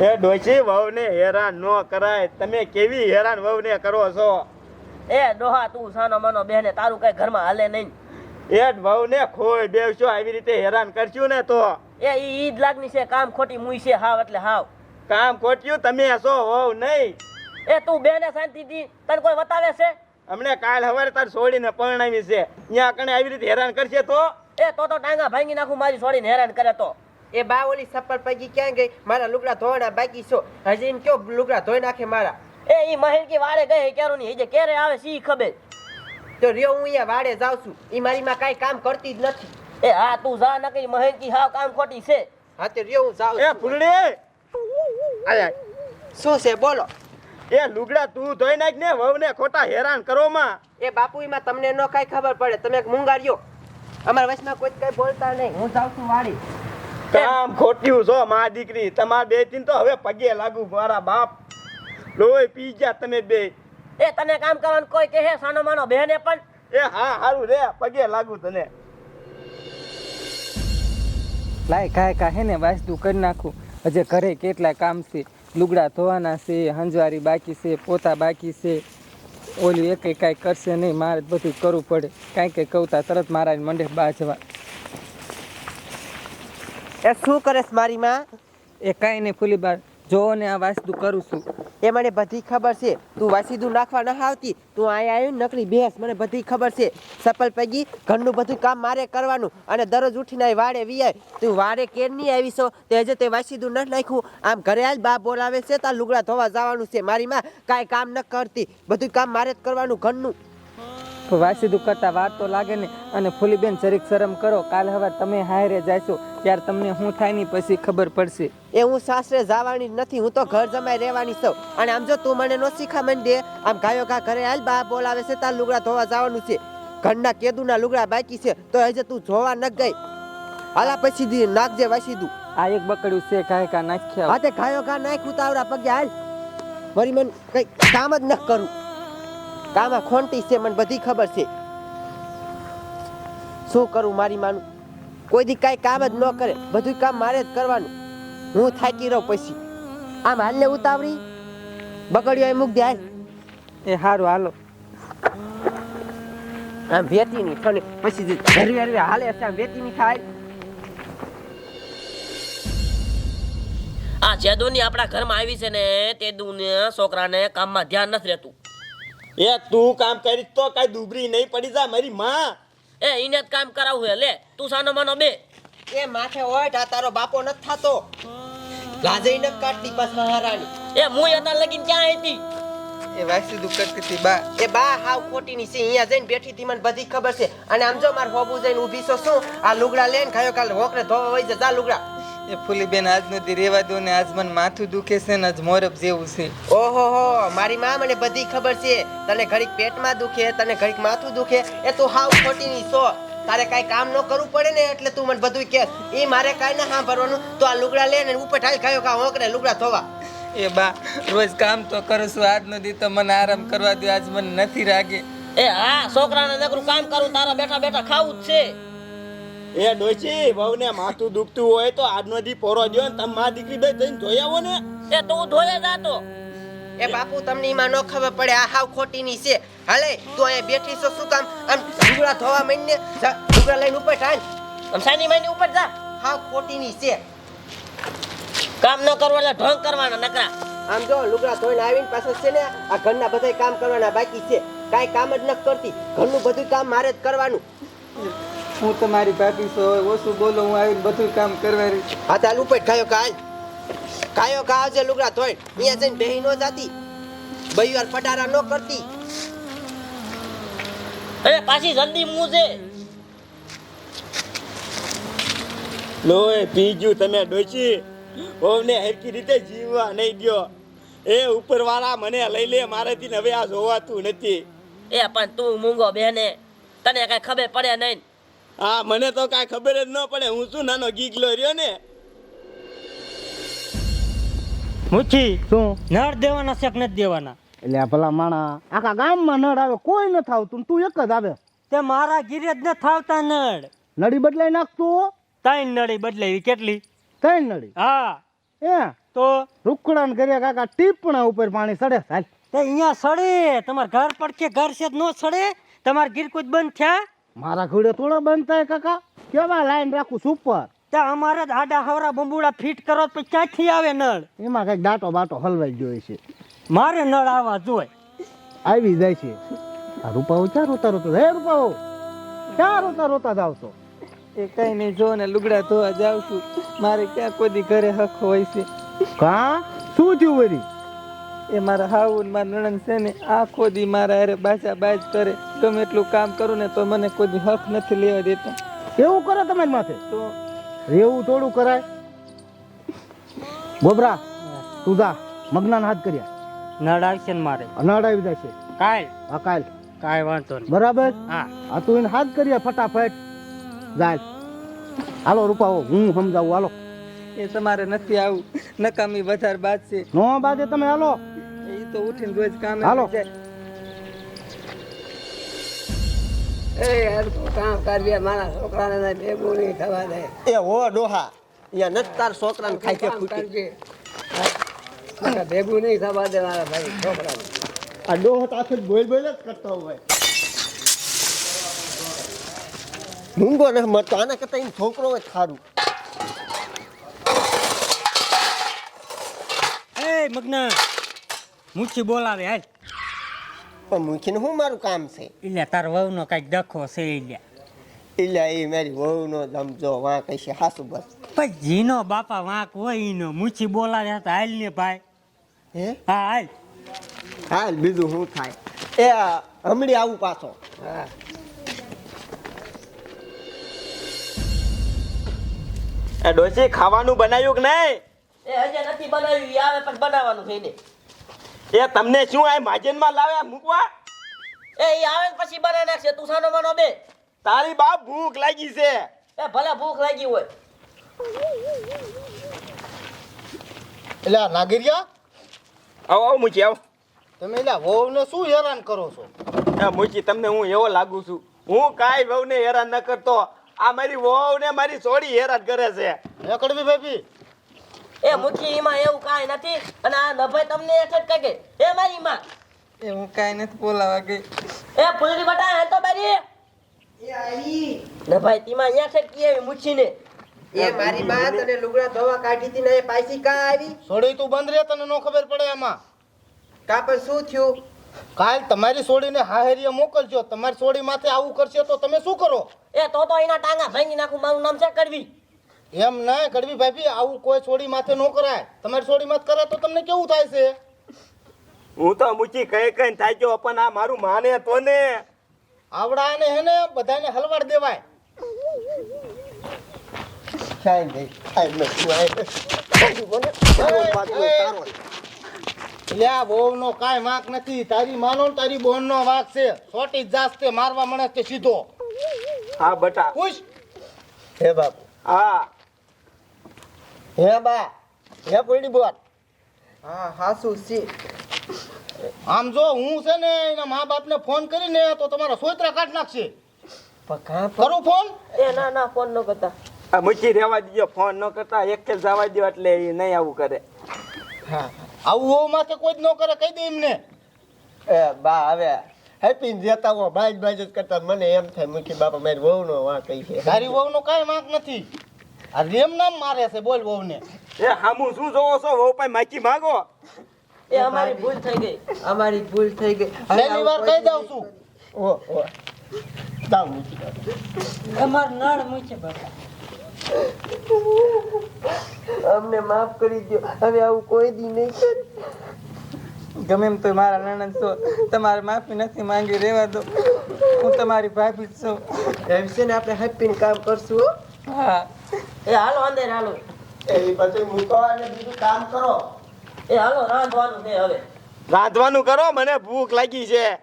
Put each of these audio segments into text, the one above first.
એ ડોશી વહુને હેરાન ન કરાય. તમે કેવી હેરાન વહુને કરો છો? એ ડોહા તું સાનો માનો બેને તારું કઈ ઘરમાં હાલે નહીં. એ વહુને ખોય બેવશો આવી રીતે હેરાન કરશું ને તો. એ ઈ ઈ જ લાગણી છે કામ ખોટી મુઈ છે હાવ એટલે હાવ. કામ ખોટ્યું તમે હશો વહુ નહીં. એ તું બેને શાંતિ દી તને કોઈ બતાવે છે? અમને કાલ સવારે તાર છોડીને પરણાવી છે. અહીંયા કણે આવી રીતે હેરાન કરશે તો? એ તો તો ટાંગા ભાંગી નાખું મારી છોડીને હેરાન કરે તો. એ બા ઓલી સપ્પર પૈકી ક્યાં ગઈ? મારા લુગડા ધોવાના બાકી છો. હજી કયો લુગડા ધોઈ નાખે મારા? એ ઈ મહેનકી વાડે ગઈ કેરું ની હજે ક્યારે આવે સી ખબર? તો રિયો હું અહીંયા વાડે જાઉં છું. એ મારીમાં કાંઈ કામ કરતી જ નથી. એ હા તું જા નકરી મહેનકી હાવ કામ ખોટી છે. હા તે રિયો હું જાઉં એ ફૂલડી! આય શું છે બોલો? એ લુગડા તું ધોઈ નાખ ને વહુને ખોટા હેરાન કરો માં. એ બાપુ એમાં તમને ન કાંઈ ખબર પડે. તમે એક મુંગાર્યો અમારા વચમાં કોઈ કઈ બોલતા નહીં. હું જાઉં છું વાડી. કામ ખોટ્યું છો મા દીકરી. તમાર બે તીન તો હવે પગે લાગુ મારા બાપ. લોહી પી ગયા તમે બે. એ તને કામ કરવાનું કોઈ કહે સાનો માનો બહેને પણ. એ હા હારું રે પગે લાગુ તને. લાય કાય કાહે ને વાસ્તુ કરી નાખું. હજે ઘરે કેટલા કામ છે. લુગડા ધોવાના છે હંજવારી બાકી છે પોતા બાકી છે. ઓલી એકે કાંઈ કરશે નહીં મારે બધું કરવું પડે. કાંઈ કંઈ કવતા તરત મારા મંડે બાજવા એ શું કરેશ મારી માં? એ કાંઈ નહીં ફૂલી બાર જોવો ને આ વાસતું કરું છું. એ મને બધી ખબર છે. તું વાસીદું નાખવા ન આવતી તું અહીંયા આવ્યું ને નકલી બેસ મને બધી ખબર છે. સપલ પૈકી ઘરનું બધું કામ મારે કરવાનું અને દરરોજ ઉઠીને વાડે વિયાય તું વાડે કેર નહીં આવી છો તે હજે તે વાસીદું ન નાખ્યું. આમ ઘરે આજ બા બોલાવે છે તાર લુગડા ધોવા જવાનું છે. મારી માં કાંઈ કામ ન કરતી. બધું કામ મારે જ કરવાનું ઘરનું. વાસીદું કરતા વાર તો લાગે ને અને ફૂલીબેન જરીક શરમ કરો કાલ હવે તમે હાયરે જાશો ત્યારે તમને શું થાયની પછી ખબર પડશે. એ હું સાસરે જવાની નથી હું તો ઘર જમાઈ રહેવાની છું. અને આમ જો તું મને નો શીખામણ દે આમ ગાયો ગા ઘરે હાલ બા બોલાવે છે તાર લુગડા ધોવા જવાનું છે. ઘરના કેદુના લુગડા બાકી છે તો હજે તું જોવા ન ગઈ. હાલા પછી દી નાખજે વાસીદું આ એક બકડ્યું છે કાંઈ કા નાખ્યા હાથે ગાયો ગા નાખ્યું તાવરા પગે હાલ. મારી મન કઈ કામ જ ન કરું. કામાં ખોંટી છે મને બધી ખબર છે. શું કરું મારી માનું? કોઈ દી કાંઈ કામ જ ન કરે બધું કામ મારે જ કરવાનું. હું થાકી રહું પછી. આમ હાલને ઉતાવળી? બગડ્યો એ મૂક દે હાલ. એ સારું હાલો. આમ વેતી ની થને પછી હરવી હરવે હાલે છે આમ વેતી ની થાય આ જેદુની આપણા ઘરમાં આવી છે ને તે દુને છોકરાને કામમાં ધ્યાન નથી રહેતું. એ તું કામ કરીશ તો કઈ દુબરી નહીં પડી જાય મારી માં. એ એને જ કામ કરાવવું હે લે તું સાનો માનો બે. એ માથે હોય આ તારો બાપો નથી થાતો. લાજઈ ન કાટતી પાસ મહારાણી એ મુય અત્યાર લગીન ક્યાં હતી? એ વાસીદું કરતી હતી બા. એ બા હાવ ખોટી ની છે અહીંયા જઈને બેઠી હતી મને બધી ખબર છે. અને આમ જો માર હોબુ જઈને ઊભી છો શું? આ લુગડા લઈને ખાયો કાલ હોકરે ધોવા વઈ જા લુગડા. એ ફૂલીબેન આજ નથી રેવા દો ને આજ મને માથું દુખે છે ને આજ મોરબ જેવું છે. ઓહો હો મારી માં મને બધી ખબર છે. તને ઘડીક પેટમાં દુખે તને ઘડીક માથું દુખે. એ તું હાવ ખોટી ની સો તારે કઈ કામ ન કરવું પડે ને એટલે તું મને બધું કે. એ મારે કઈ ના સાંભળવાનું. તો આ લુગડા લે ને ઉપર ઠાલ ખાયો કા હોકરે લુગડા ધોવા. એ બા રોજ કામ તો કરું છું આજ નથી તો મને આરામ કરવા દો આજ મને નથી રાગે. એ હા છોકરાને નકરું કામ કરું તારા બેઠા બેઠા ખાવું જ છે. એ ડોશી વહુને માથું દુખતું હોય તો આજનો દી પોરો દ્યો ને તમે માં દીકરી બે જઈને જોઈ આવો ને. એ તું ધોયે જાતો એ બાપુ તમને એમાં ન ખબર પડે આ હાવ ખોટી ની છે. હાલે તું અહીંયા બેઠી છો શું કામ? આમ લુગડા ધોવા માંડીને લુગડા લઈને ઉપર ઠાલ આમ સાની માની ઉપર જા. હાવ ખોટી ની છે. કામ ન કરવું એટલે ઢોંગ કરવાના નકરા. આમ જો લુગડા ધોઈને આવીને પાછળ છે ને આ ઘરના બધા કામ કરવાના બાકી છે. કાંઈ કામ જ ન કરતી. ઘરનું બધું કામ મારે જ કરવાનું. હું તમારી ભાભી છો ઓછું બોલો હું આવી બધું કામ કરવા રહી હા ચાલ ઉપર ખાયો કાલ. ખાયો કા આવજે લુગડા ધોઈ. અહીંયા જઈને બેહી નો જાતી. બઈ વાર પટારા ન કરતી. અરે પાછી જલ્દી મું છે લોહી પી ગયું તમે ડોચી ઓને હરકી રીતે જીવવા નહીં ગયો એ ઉપરવાળા મને લઈ લે મારેથી હવે આ જોવાતું નથી. એ પણ તું મૂંગો બેને. તને કઈ ખબર પડે નહીં. હા મને તો કાંઈ ખબર જ ન પડે. હું શું નાનો ગીગલો રહ્યો ને? મુચી શું? નળ દેવાના છે કે નથી દેવાના? એટલે આ ભલા માણા આખા ગામમાં નળ આવે કોઈ ન થાવતું તું એક જ આવે. તે મારા ગીરે જ ન થાવતા નળ. નળી બદલાઈ નાખતું ત્રણ નળી બદલાવી. કેટલી? ત્રણ નળી? હા. એ તો? રૂકડાને કર્યા કાકા ટીપણા ઉપર પાણી સડે. હાલ. તે અહીંયા સડે. તમારે ઘર પડકે ઘર છે ન સડે. તમારે ગીર કુછ બંધ થયા? મારા ઘોડે થોડા બનતા કાકા? કેવા લાઈન રાખું સુપર ત્યાં અમારે જ આડા હવરા બંબુડા ફિટ કરો તો ક્યાંથી આવે નળ? એમાં કંઈક દાંટો બાટો હલવાઈ ગયો છે. મારે નળ આવવા જોઈએ આવી જાય છે. આ રૂપાઓ ચાર રોતા રોતા? હે રૂપાઓ ચાર રોતા રોતા જાવ છો? એ કઈ નહીં જો ને લુગડા ધોવા જાઉં છું. મારે ક્યાં કોઈ દી ઘરે હક હોય છે? કા? શું થયું વરી એ મારા હાઉન ને મારા નણંદ છે ને આખો દી મારા અરે બાજા બાજ કરે. ગમે એટલું કામ કરું ને તો મને કોઈ હક નથી લેવા દેતા. એવું કરો તમારી માથે? તો એવું થોડું કરાય. ગોબરા તું જા. મગનાન હાથ કર્યા. નળ આવશે ને મારે. નડાવી આવી જશે. કાલ? હા કાલ. કાંઈ વાંધો નહીં. બરાબર? હા. આ તું એને હાથ કર્યા ફટાફટ. જાય. હાલો રૂપાઓ હું સમજાવું. હાલો. એ તમારે નથી આવું. નકામી બજાર બાદ છે નો બાદે તમે હાલો. તો ઉઠીને રોજ કામે હાલો. વહી જાય. એ હો ડોહા. યા નથી તાર છોકરાને ખાઈ કે ફૂટી આ ડોહો તાથે બોલ બોલ જ કરતો હોય. મૂંગો ને મરતો આના કરતા એમ છોકરો હોય ખારું મગના મુઠ્ઠી બોલાવે હાલ. પણ મૂકીને શું મારું કામ છે? એટલે તાર વહુનો કાંઈક ડખો છે એટલે એટલે એ મારી વહુનો ધમજો વાંક કહીશે હાસુ બસ. પણ જીનો બાપા વાંક હોય એનો મુઠ્ઠી બોલાવે તો હાલ ને ભાઈ. હે? હા હાલ. હાલ બીજું શું થાય? એ આ, હમણાં આવું પાછો. હા. ડોસી ખાવાનું બનાવ્યું કે નહીં? એ હજી નથી બનાવ્યું આવે પણ બનાવવાનું છે એને. એ તમને શું આ માજનમાં લાવ્યા મૂકવા? એ ઈ આવે ને પછી બનાવી નાખશે. તું સાનો માનો બે. તારી બાપ ભૂખ લાગી છે. એ ભલે ભૂખ લાગી હોય. એટલે આ નાગરિયા આવો આવો મૂકી આવો. તમે એટલે વહુને શું હેરાન કરો છો? એ મૂકી તમને હું એવો લાગુ છું. હું કાંઈ વહુને હેરાન ન કરતો. આ મારી વહુને મારી સોડી હેરાન કરે છે. હે કડવી ભાભી. એ મુઠ્ઠી ઈમાં એવું કાંઈ નથી. અને આ નભાઈ તમને હેઠળ કે એ મારી માં. એ હું કાંઈ નથી બોલાવા ગઈ. એ ફૂલડી બટા હે તો બારી. નભાઈ તીમાં અહીંયા ઠેકી આવી મુઠ્ઠીને એ મારી માં તને લુગડા ધોવા કાઢી હતી ને એ પાછી કા આવી? સોડી તું બંધ રે તને નો ખબર પડે એમાં કા પણ શું થયું? કાલ તમારી સોડીને હાહેરીએ મોકલજો. તમારી સોડી માથે આવું કરશે તો તમે શું કરો? એ તો તો એના ટાંગા ભાંગી નાખું મારું નામ છે કરવી. એમ ના કડવી ભાભી આવું કોઈ છોડી માથે ન કરાય. તમારી છોડી માથે કરે તો તમને કેવું થાય છે? હું તો મૂકી કઈ કઈ થાક્યો પણ આ મારું માને તો ને. આવડાને હે ને બધાને હલવાડ દેવાય. એટલે આ બહુનો કાંઈ વાંક નથી. તારી માનો ને તારી બોનનો વાંક છે. સોટી જ જાસ તે મારવા મળે તે સીધો. હા બટા. ખુશ હે બાપુ. હા. હે બા હે પોઈડી બોલ. હા હાસુ સી આમ જો હું છે ને એના મા બાપને ફોન કરીને તો તમારા સોયત્રા કાઢ નાખશે. પકા કરું ફોન એ ના ના ફોન ન કરતા. આ મૂકી રહેવા દીજો ફોન ન કરતા એક કે જવા દો એટલે એ નહીં આવું કરે. હા. આવું હોવ માથે કોઈ જ ન કરે કહી દે એમને. એ બા હવે હેપી જતા હું બાજ બાજ જ કરતા. મને એમ થાય મુખી બાપા મારી વહુનો વાં કઈ છે. તારી વહુનો કાંઈ વાંક નથી. આ રેમ નામ મારે છે બોલ વહુને. એ હામુ શું જોવો છો? વહુ પાસે માકી માગો? એ અમારી ભૂલ થઈ ગઈ. અમારી ભૂલ થઈ ગઈ. પહેલી વાર કહી દઉં છું. ઓ ઓ. દાવ મૂકી દો. અમાર નળ મૂકે બાપા. અમને માફ કરી દો હવે આવું કોઈ દી નહીં કરે. ગમે એમ તો મારા નણંદ છો. તમારે માફી નથી માંગી રહેવા દો. હું તમારી ભાભી છું. એમ છે ને આપણે હેપી કામ કરશું હો. એ હાલો અંદર હાલો. એ પછી મૂકો અને બીજું કામ કરો. એ હાલો રાંધવાનું છે હવે. રાંધવાનું કરો મને ભૂખ લાગી છે.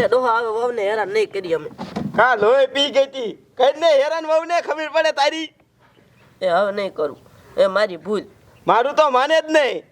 એ ડોહા હવે વહુને હેરાન નહીં કરી અમે. હા લોહી પી ગઈ હતી. કઈ ને હેરાન વહુ ને ખબર પડે તારી. એ હવે નહીં કરું. એ મારી ભૂલ. મારું તો માને જ નહીં.